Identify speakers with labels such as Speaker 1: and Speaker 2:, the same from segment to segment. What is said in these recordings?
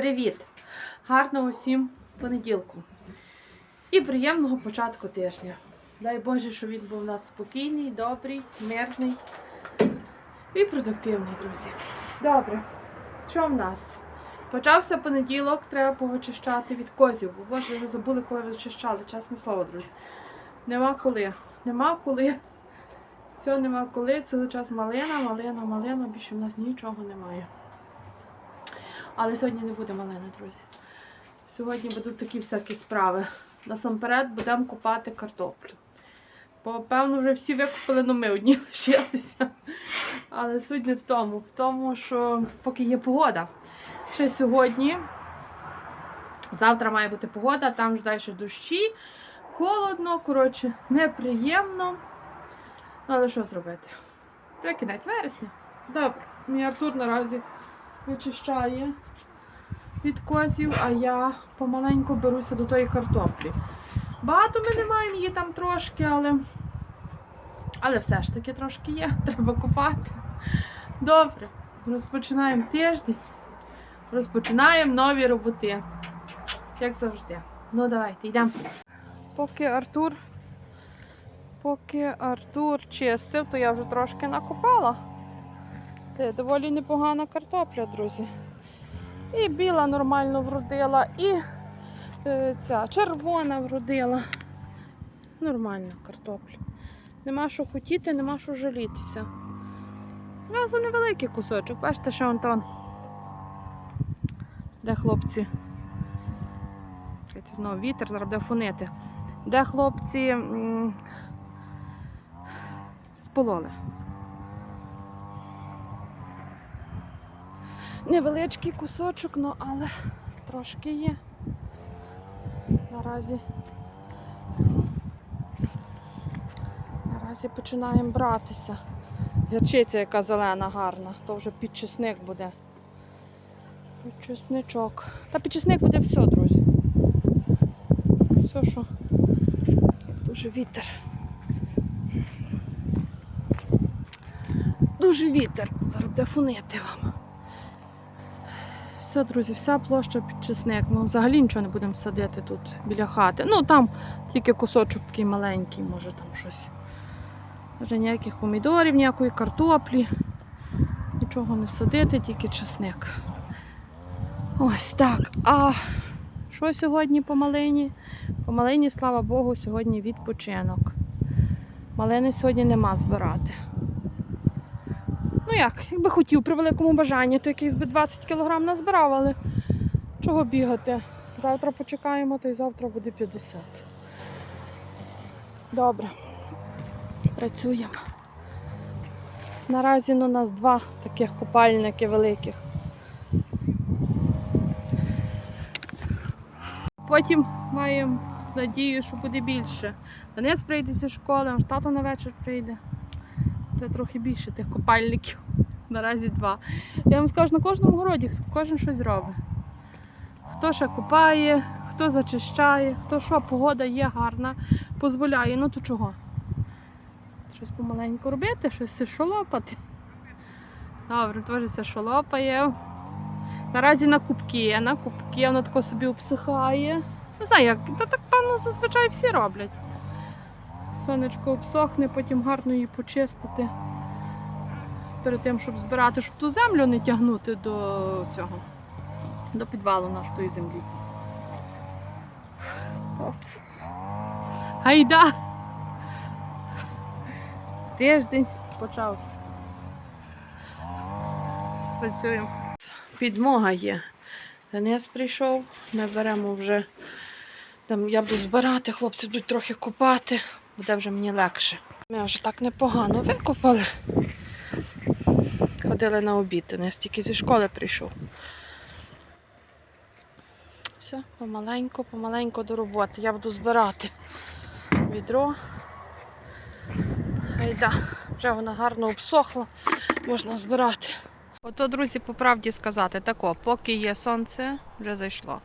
Speaker 1: Привіт! Гарного усім понеділку і приємного початку тижня. Дай Боже, щоб він був у нас спокійний, добрий, мирний і продуктивний, друзі. Добре, що в нас? Почався понеділок, треба повичищати від козів, бо боже, ви забули, коли ви зачищали, чесне слово, друзі. Нема коли. Нема коли. Все, нема коли. Цілий час малина, малина, малина, більше в нас нічого немає. Але сьогодні не буде малини, друзі. Сьогодні будуть такі всякі справи. Насамперед будемо купати картоплю. Бо, певно, вже всі викупили, але ми одні лишилися. Але суть не в тому, в тому, що поки є погода. Ще сьогодні, завтра має бути погода, там ж далі дощі, холодно, коротше, неприємно. Ну, але що зробити? Вже кінець вересня. Добре, мій Артур наразі вичищає від козів, а я помаленьку беруся до тої картоплі. Багато ми не маємо її там трошки, але але все ж таки трошки є, треба купати. Добре, розпочинаємо тиждень, розпочинаємо нові роботи. Як завжди. Ну давайте, йдемо. Поки Артур, поки Артур чистив, то я вже трошки накопала. Це доволі непогана картопля, друзі. І біла нормально вродила, і е, ця червона вродила. Нормальна картопля. Нема що хотіти, нема що жалітися. Разу невеликий кусочок. Бачите, що Антон. Де хлопці? Знову вітер, зараз буде фонити. Де хлопці спололи. Невеличкий кусочок, ну але трошки є. Наразі. Наразі починаємо братися. Гірчиця яка зелена, гарна, то вже підчесник буде. Підчесничок. Та підчесник буде все, друзі. Все, що дуже вітер. Дуже вітер. Зараз буде фунити вам. Все, друзі, вся площа під чесник. Ми взагалі нічого не будемо садити тут біля хати. Ну там тільки кусочок такий маленький, може там щось. Вже ніяких помідорів, ніякої картоплі. Нічого не садити, тільки чесник. Ось так. А що сьогодні по малині? По малині, слава Богу, сьогодні відпочинок. Малини сьогодні нема збирати. Ну як, якби хотів при великому бажанні, то якийсь би 20 кг назбирав, але чого бігати? Завтра почекаємо, то й завтра буде 50. Добре. Працюємо. Наразі у нас два таких купальники великих. Потім маємо надію, що буде більше. Денис прийде зі школи, тато на вечір прийде. Це трохи більше тих копальників. Наразі два. Я вам скажу, на кожному городі кожен щось робить. Хто ще купає, хто зачищає, хто що, погода є гарна, дозволяє, ну то чого? Щось помаленьку робити, щось шолопати. Добре, теж це шолопає. Наразі на кубки, на кубки, воно тако собі обсихає. Не знаю, як, та так певно зазвичай всі роблять. Сонечко обсохне, потім гарно її почистити. Перед тим, щоб збирати, щоб ту землю не тягнути до цього, до підвалу нашої землі. Гайда! Тиждень почався. Працюємо. Підмога є. Денис прийшов, ми беремо вже. Там я буду збирати, хлопці будуть трохи копати, буде вже мені легше. Ми вже так непогано викопали. Ходили на обід, Денис тільки зі школи прийшов. Все, помаленьку, помаленьку до роботи. Я буду збирати відро. Айда, вже вона гарно обсохла, можна збирати. Ото, друзі, по правді сказати, тако, поки є сонце, вже зайшло.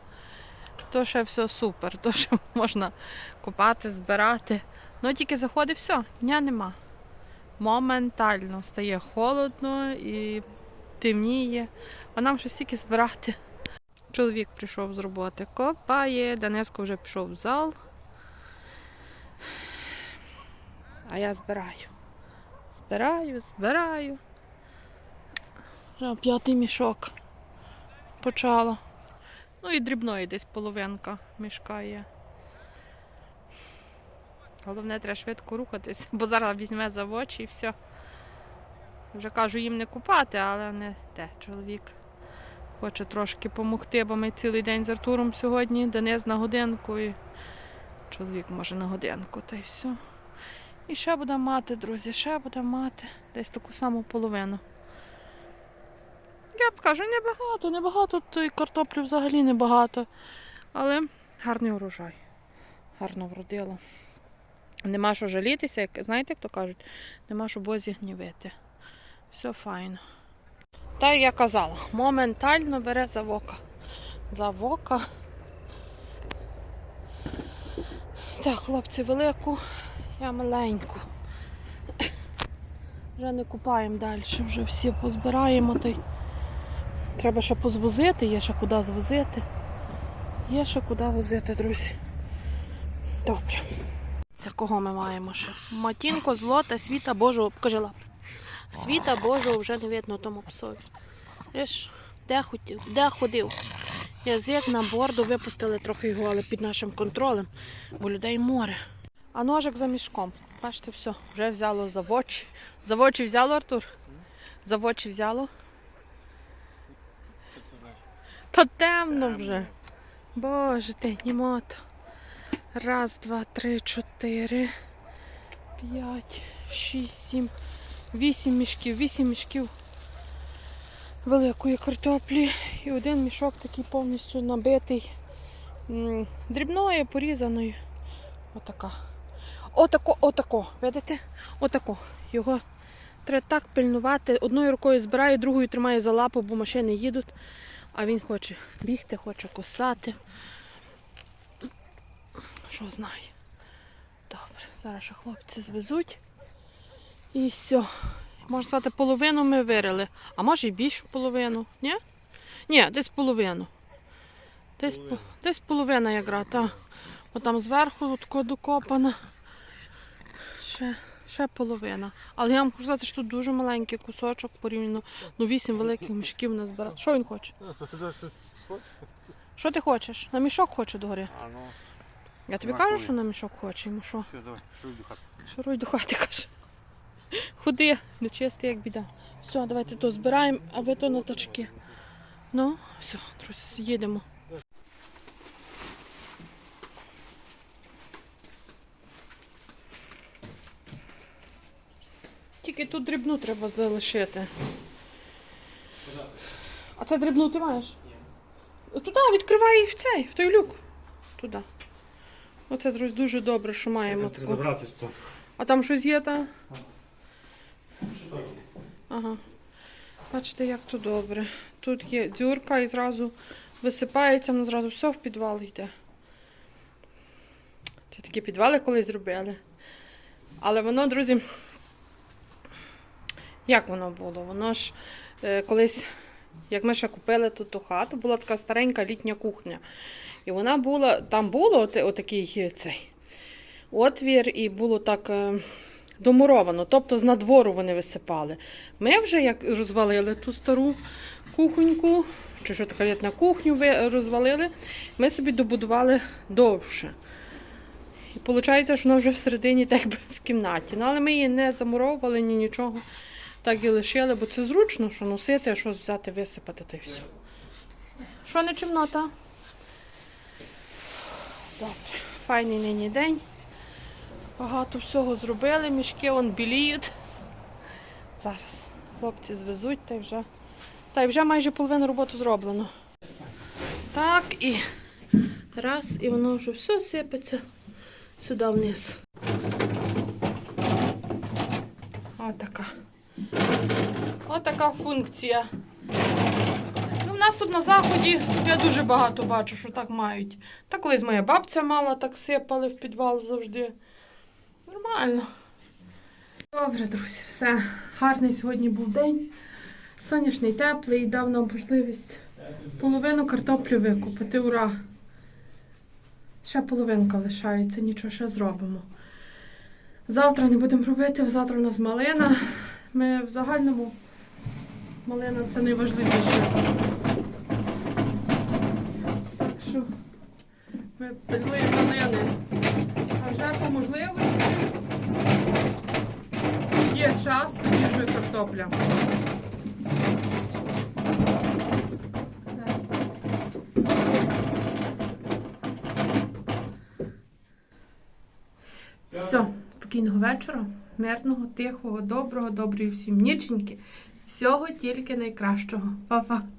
Speaker 1: То ще все супер, то ще можна купати, збирати. Ну тільки заходить все, дня нема. Моментально стає холодно і темніє, а нам ще стільки збирати. Чоловік прийшов з роботи, копає, Дениско вже пішов в зал. А я збираю. Збираю, збираю. Вже п'ятий мішок почала. Ну і дрібної десь половинка мішка є. Головне, треба швидко рухатись, бо зараз візьме за очі і все. Вже кажу їм не купати, але не те. Чоловік хоче трошки допомогти, бо ми цілий день з Артуром сьогодні, Денис на годинку і чоловік може на годинку, та й все. І ще буде мати, друзі, ще буде мати десь таку саму половину. Я б скажу, небагато, небагато, то і картоплі взагалі небагато. Але гарний урожай. Гарно вродило. Нема що жалітися, як знаєте, як то кажуть, нема що бозі гнівити. Все файно. Та як я казала, моментально бере за вока. За вока. Так, хлопці, велику, я маленьку. Вже не купаємо далі, вже всі позбираємо. Та й Треба ще позвозити, є ще куди звозити. Є ще куди возити, друзі. Добре. Це кого ми маємо ще? Матінко, злота, світа Божого. Покажи лап. Світа Божого вже не видно тому псові. Виш, де хотів, де ходив? Язик на борду випустили трохи його, але під нашим контролем, бо людей море. А ножик за мішком. Бачите, все, вже взяло за вочі. За вочі взяло, Артур? За вочі взяло? Та темно вже. Боже ти, німота. Раз, два, три, чотири, п'ять, шість, сім, вісім мішків, вісім мішків великої картоплі. І один мішок такий повністю набитий м, дрібною, порізаною. Отака. Отако, отако. Видите? Отако. Його треба так пильнувати. Одною рукою збирає, другою тримає за лапу, бо машини їдуть. А він хоче бігти, хоче кусати. Що знає. Добре, зараз ще хлопці звезуть. І все. Можна сказати, половину ми вирили. А може і більшу половину. Ні? Ні, десь половину. Десь, по- десь половина якраз, так. Отам зверху тако докопана. Ще, ще половина. Але я вам хочу сказати, що тут дуже маленький кусочок порівняно. Ну, вісім великих мішків назбирати. Що він хоче? Що ти хочеш? На мішок хоче догори.
Speaker 2: А ну,
Speaker 1: Я тобі кажу, що на мішок хоче. Йому що?
Speaker 2: все, давай, шуй до хати.
Speaker 1: Шуруй до хати, каже. Худи, нечистий, як біда. Все, давайте то збираємо, а ви то на тачки. Ну, все, друзі, їдемо. Тільки тут дрібну треба залишити. А це дрібну ти маєш? Туди, відкривай в цей, в той люк. Туди. Оце, друзі, дуже добре, що маємо таку.
Speaker 2: Забрати що.
Speaker 1: А там щось є, та? Ага. Бачите, як то добре. Тут є дюрка і зразу висипається, воно зразу все в підвал йде. Це такі підвали колись зробили. Але воно, друзі, як воно було? Воно ж е, колись, як ми ще купили тут ту хату, була така старенька літня кухня. І вона була, там було от, отакий е, цей отвір, і було так е, домуровано, тобто з надвору вони висипали. Ми вже як розвалили ту стару кухоньку, чи що така літна кухню ви- розвалили, ми собі добудували довше. І виходить, що вона вже всередині так би в кімнаті. Ну, але ми її не замуровували, ні нічого. Так і лишили, бо це зручно, що носити, а щось взяти, висипати та й все. Що не чимнота? Добре, файний нині день. Багато всього зробили, мішки вон біліють. Зараз хлопці звезуть та й вже. Та й вже майже половина роботи зроблено. Так і раз, і воно вже все сипеться сюди вниз. Отака. Отака функція. Ну, в нас тут на заході я дуже багато бачу, що так мають. Та колись моя бабця мала, так сипали в підвал завжди. Нормально. Добре, друзі, все. Гарний сьогодні був день. Сонячний, теплий, дав нам можливість половину картоплі викупити, ура! Ще половинка лишається, нічого ще зробимо. Завтра не будемо робити, завтра у нас малина. Ми в загальному малина це найважливіше. Так що ми пильнуємо малини. А вже по можливості є час, тоді вже картопля. Все, спокійного вечора, мирного, тихого, доброго, доброї всім ніченьки. Всього тільки найкращого. Па-па.